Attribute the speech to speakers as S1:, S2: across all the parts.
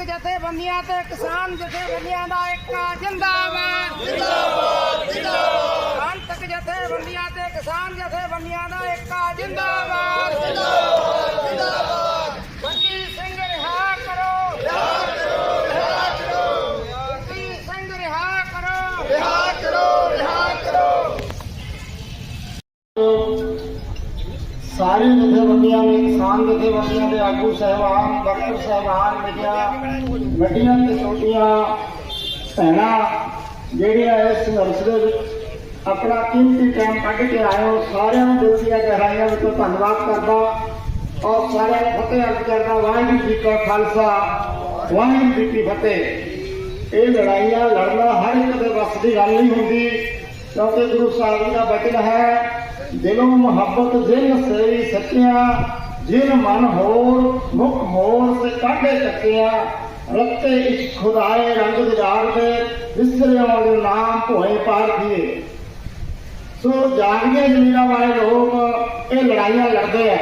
S1: ਕਿਸਾਨ ਜਥੇਬੰਦੀਆਂ ਤੇ ਕਿਸਾਨ ਜਥੇਬੰਦੀਆਂ ਦਾ ਇੱਕ ਜਿੰਦਾਬਾਦ। ਜਿੰਦਾਬਾਦ ਜਿੰਦਾਬਾਦ। ਕਿਸਾਨ ਜਥੇਬੰਦੀਆਂ ਤੇ ਕਿਸਾਨ ਜਥੇਬੰਦੀਆਂ ਦਾ ਇੱਕ ਜਿੰਦਾਬਾਦ।
S2: ਸਾਰੀ ਜਥੇਬੰਦੀਆਂ ਨੇ, ਕਿਸਾਨ ਜਥੇਬੰਦੀਆਂ ਦੇ ਆਗੂ ਸਹਿਬਾਨ ਡਾਕਟਰ ਸਹਿਬਾਨ ਮੀਡੀਆ ਵੱਡੀਆਂ ਤੇ ਛੋਟੀਆਂ ਭੈਣਾਂ, ਜਿਹੜੀਆਂ ਇਸ ਸੰਘਰਸ਼ ਦੇ ਵਿੱਚ ਆਪਣਾ ਕੀਮਤੀ ਟਾਈਮ ਕੱਢ ਕੇ ਆਏ ਹੋ, ਸਾਰਿਆਂ ਨੂੰ ਦਿਲ ਦੀਆਂ ਗਹਿਰਾਈਆਂ ਵਿੱਚੋਂ ਧੰਨਵਾਦ ਕਰਦਾ। ਔਰ ਸਾਰਿਆਂ ਨੂੰ ਫਤਿਹ ਅਰਜ਼ ਕਰਦਾ, ਵਾਹਿਗੁਰੂ ਜੀ ਕਾ ਖਾਲਸਾ, ਵਾਹਿਗੁਰੂ ਜੀ ਕੀ ਫਤਿਹ। ਇਹ ਲੜਾਈਆਂ, ਲੜਨਾ ਹਰ ਇੱਕ ਦੇ ਵੱਸ ਦੀ ਗੱਲ ਨਹੀਂ ਹੁੰਦੀ, ਕਿਉਂਕਿ ਗੁਰੂ ਸਾਹਿਬ ਜੀ ਦਾ ਬਚਨ ਹੈ ਦਿਲੋਂ ਮੁਹੱਬਤ ਜਿਨ ਸਈ ਸੱਚਿਆ, ਜਿਨ ਮਨ ਹੋਰ, ਮੁਖ ਮੋਰ ਸੇ ਕਾਢੇ ਚੱਕਿਆ ਰੱਤੇ ਇਸ ਖੁਦਾਏ ਰੰਗ ਦਿਦਾਰ ਦੇ, ਵਿਸਰਿਆਂ ਦੇ ਨਾਮ ਭੋਏ ਪਾਰ ਦੀਏ ਸੋ ਜਾਗੀਆਂ ਜ਼ਮੀਨਾਂ ਵਾਲੇ ਲੋਕ, ਇਹ ਲੜਾਈਆਂ ਲੜਦੇ ਆ।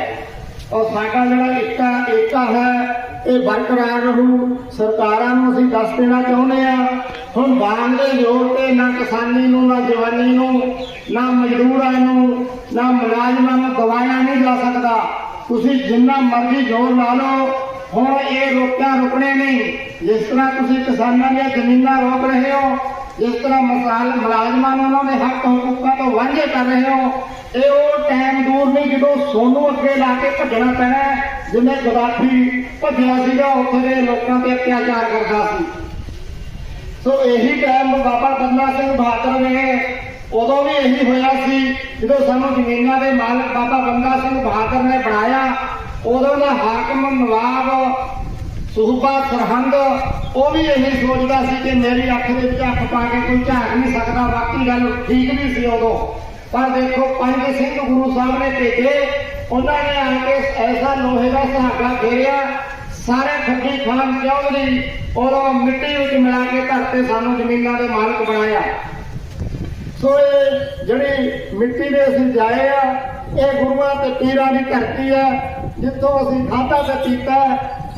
S2: ਔਰ ਸਾਡਾ ਜਿਹੜਾ ਏਕਾ ਏਕਾ ਹੈ ਇਹ ਬਰਕਰਾਰ ਰਹੂ। ਸਰਕਾਰਾਂ ਨੂੰ ਅਸੀਂ ਦੱਸ ਦੇਣਾ ਚਾਹੁੰਦੇ ਆ, ਹੁਣ ਬਾਣ ਦੇ ਜ਼ੋਰ ਤੇ ਨਾ ਕਿਸਾਨੀ ਨੂੰ, ਨਾ ਜਵਾਨੀ ਨੂੰ, ਨਾ ਮਜ਼ਦੂਰਾਂ ਨੂੰ, ਨਾ ਮੁਲਾਜ਼ਮਾਂ ਨੂੰ ਦਵਾਇਆ ਨਹੀਂ ਜਾ ਸਕਦਾ। ਤੁਸੀਂ ਜਿੰਨਾ ਮਰਜ਼ੀ ਜ਼ੋਰ ਲਾ ਲਓ, ਹੁਣ ਇਹ ਰੋਕਿਆ ਰੁਕਣੇ ਨਹੀਂ। ਜਿਸ ਤਰ੍ਹਾਂ ਤੁਸੀਂ ਕਿਸਾਨਾਂ ਦੀਆਂ ਜ਼ਮੀਨਾਂ ਰੋਕ ਰਹੇ ਹੋ ਜਿਸ ਤਰ੍ਹਾਂ ਮਸਾਲ ਮੁਲਾਜ਼ਮਾਂ ਨੂੰ ਉਹਨਾਂ ਦੇ ਹੱਕ ਹਕੂਕਾਂ ਤੋਂ ਵਾਂਝੇ ਕਰ ਰਹੇ ਹੋ, ਇਹ ਉਹ ਟਾਈਮ ਦੂਰ ਨਹੀਂ ਜਦੋਂ ਸੋਨੂੰ ਅੱਗੇ ਲਾ ਕੇ ਭੱਜਣਾ ਪੈਣਾ ਜਿਵੇਂ ਗਦਾਫੀ ਭੱਜਿਆ ਸੀਗਾ, ਉੱਥੇ ਦੇ ਲੋਕਾਂ ਤੇ ਅਤਿਆਚਾਰ ਕਰਦਾ ਸੀ। ਸੋ ਇਹੀ ਟਾਈਮ ਬਾਬਾ ਬੰਦਾ ਸਿੰਘ ਬਹਾਦਰ ਨੇ ਉਦੋਂ ਵੀ ਇਹੀ ਹੋਇਆ ਸੀ, ਜਦੋਂ ਸਾਨੂੰ ਜ਼ਮੀਨਾਂ ਦੇ ਮਾਲਕ ਬਾਬਾ ਬੰਦਾ ਸਿੰਘ ਬਹਾਦਰ ਨੇ ਬਣਾਇਆ, ਉਦੋਂ ਦਾ ਹਾਕਮ ਨਵਾਬ ਸੂਬਾ ਸਰਹੰਦ ਉਹ ਵੀ ਇਹੀ ਸੋਚਦਾ ਸੀ ਕਿ ਮੇਰੀ ਅੱਖ ਦੇ ਵਿੱਚ ਅੱਖ ਪਾ ਕੇ ਕੋਈ ਝਾਕ ਨਹੀਂ ਸਕਦਾ, ਬਾਕੀ ਗੱਲ ਠੀਕ ਵੀ ਸੀ ਉਦੋਂ। ਪਰ ਦੇਖੋ, ਪੰਜ ਸਿੰਘ ਗੁਰੂ ਸਾਹਿਬ ਨੇ ਭੇਜੇ, ਉਹਨਾਂ ਨੇ ਆ ਕੇ ਐਸਾ ਲੋਹੇ ਦਾ ਸਹਾਗਾ ਘੇਰਿਆ ਸਾਰੇ ਖੱਡੀ ਖਾਨ ਚੌਧਰੀ ਔਰ ਮਿੱਟੀ ਵਿੱਚ ਮਿਲਾ ਕੇ ਧਰਤੇ ਸਾਨੂੰ ਜ਼ਮੀਨਾਂ ਦੇ ਮਾਲਕ ਬਣਾਇਆ। ਸੋ ਇਹ ਜਿਹੜੀ ਮਿੱਟੀ ਦੇ ਅਸੀਂ ਜਾਏ ਆ, ਇਹ ਗੁਰੂਆਂ ਤੇ ਪੀਰਾਂ ਦੀ ਧਰਤੀ ਆ, ਜਿੱਥੋਂ ਅਸੀਂ ਖਾਧਾ ਤੇ ਪੀਤਾ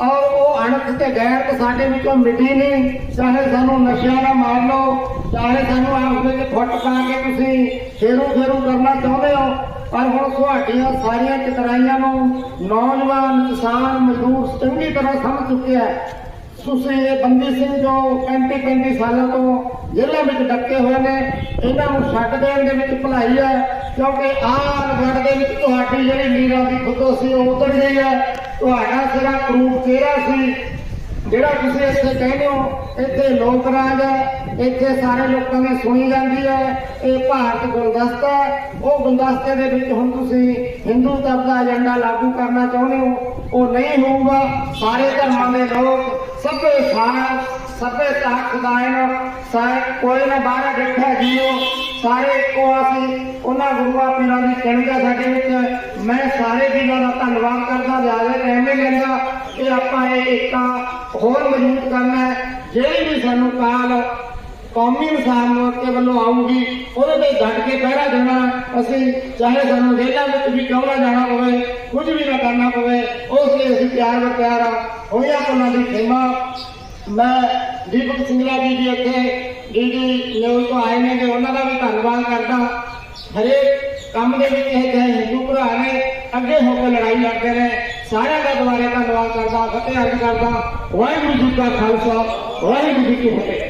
S2: ਔਰ ਉਹ ਅਣਖ ਤੇ ਗੈਰਤ ਸਾਡੇ ਵਿੱਚੋਂ ਮਿਟੀ ਨਹੀਂ। ਚਾਹੇ ਸਾਨੂੰ ਨਸ਼ਿਆਂ ਨਾਲ ਮਾਰ ਲਓ, ਚਾਹੇ ਸਾਨੂੰ ਆਪ ਵਿੱਚ ਫੁੱਟ ਪਾ ਕੇ ਤੁਸੀਂ ਫੇਰੂ ਫੇਰੂ ਕਰਨਾ ਚਾਹੁੰਦੇ ਹੋ, ਪਰ ਹੁਣ ਤੁਹਾਡੀਆਂ ਸਾਰੀਆਂ ਚਤਰਾਈਆਂ ਨੂੰ ਨੌਜਵਾਨ, ਕਿਸਾਨ, ਮਜ਼ਦੂਰ ਚੰਗੀ ਤਰ੍ਹਾਂ ਸਮਝ ਚੁੱਕਿਆ ਹੈ ਤੁਸੀਂ ਇਹ ਬੰਦੀ ਸਿੰਘ ਜੋ 35 35 ਸਾਲਾਂ ਤੋਂ ਜੇਲ੍ਹਾਂ ਵਿੱਚ ਡੱਕੇ ਹੋਏ ਨੇ, ਇਹਨਾਂ ਨੂੰ ਛੱਡ ਦੇਣ ਦੇ ਵਿੱਚ ਭਲਾਈ ਹੈ ਕਿਉਂਕਿ ਆਹ ਗੜ ਦੇ ਵਿੱਚ ਤੁਹਾਡੀ ਜਿਹੜੀ ਨੀਰਾਂ ਦੀ ਖੁਦੋ ਸੀ ਉਹ ਉਤਰ ਗਈ ਹੈ ਤੁਹਾਡਾ ਸਿਰਾ ਕਰੂਪ ਚਿਹਰਾ ਸੀ, ਜਿਹੜਾ ਤੁਸੀਂ ਇੱਥੇ ਕਹਿੰਦੇ ਹੋ, ਇੱਥੇ ਲੋਕ ਰਾਜ ਹੈ, ਇੱਥੇ ਸਾਰੇ ਲੋਕਾਂ ਨੇ ਸੁਣੀ ਜਾਂਦੀ ਹੈ, ਇਹ ਭਾਰਤ ਗੁਲਦਸਤਾ ਹੈ। ਉਹ ਗੁਲਦਸਤੇ ਦੇ ਵਿੱਚ ਹੁਣ ਤੁਸੀਂ ਹਿੰਦੂ ਧਰਮ ਦਾ ਏਜੰਡਾ ਲਾਗੂ ਕਰਨਾ ਚਾਹੁੰਦੇ ਹੋ, ਉਹ ਨਹੀਂ ਹੋਊਗਾ ਸਾਰੇ ਧਰਮਾਂ ਦੇ ਲੋਕ ਸਭੇ ਸਾਰ, ਸਭੇ ਤਾਂ ਖੁਦਾਇਨ ਸਾਰੇ ਕੋਈ ਨਾ ਬਾਹਰ ਦੇਖਿਆ ਜੀਓ, ਸਾਰੇ ਇੱਕੋ ਅਸੀਂ ਉਹਨਾਂ ਗੁਰੂਆਂ ਪੀਰਾਂ ਦੀ ਚੜ੍ਹਦਾ ਸਾਡੇ ਵਿੱਚ ਮੈਂ ਸਾਰੇ ਵੀਰਾਂ ਦਾ ਧੰਨਵਾਦ ਕਰਦਾ ਜ਼ਿਆਦਾ ਰਹਿਣੇ ਲੈਂਦਾ ਕਿ ਆਪਾਂ ਇਹ ਏਕਾ ਹੋਰ ਮਜ਼ਬੂਤ ਕਰਨਾ ਹੈ। ਜਿਹੜੀ ਵੀ ਸਾਨੂੰ ਕਾਲ ਕੌਮੀ ਇਨਸਾਨ ਮੋਰਚੇ ਵੱਲੋਂ ਆਊਗੀ, ਉਹਦੇ ਤੇ ਡਟ ਕੇ ਪਹਿਰਾ ਦੇਣਾ ਅਸੀਂ ਚਾਹੇ ਸਾਨੂੰ ਜੇਲ੍ਹਾਂ ਵਿੱਚ ਵੀ ਕਿਉਂ ਨਾ ਜਾਣਾ ਪਵੇ, ਕੁਝ ਵੀ ਨਾ ਕਰਨਾ ਪਵੇ, ਉਸ ਲਈ ਅਸੀਂ ਤਿਆਰ ਬਰ ਤਿਆਰ ਆ। ਹੋਇਆ ਉਹਨਾਂ ਦੀ ਖੇਮਾ। ਮੈਂ ਦੀਪਕ ਸਿੰਘਲਾ ਜੀ ਦੀ ਇੱਥੇ ਡੀਡੀ ਨਿਊਜ਼ ਤੋਂ ਆਏ ਨੇ ਕਿ ਉਹਨਾਂ ਦਾ ਵੀ ਧੰਨਵਾਦ ਕਰਦਾ। ਹਰੇਕ ਕੰਮ ਦੇ ਵਿੱਚ ਇਹ ਜਿਹੜੇ ਹਿੰਦੂ ਭਰਾ ਨੇ, ਅੱਗੇ ਹੋ ਕੇ ਲੜਾਈ ਲੜਦੇ ਨੇ ਸਾਰਿਆਂ ਦਾ ਦੁਬਾਰਾ ਧੰਨਵਾਦ ਕਰਦਾ, ਫਤਿਹ ਅਰਜ਼ ਕਰਦਾ। ਵਾਹਿਗੁਰੂ ਜੀ ਕਾ ਖਾਲਸਾ, ਵਾਹਿਗੁਰੂ ਜੀ ਕੀ ਫਤਿਹ।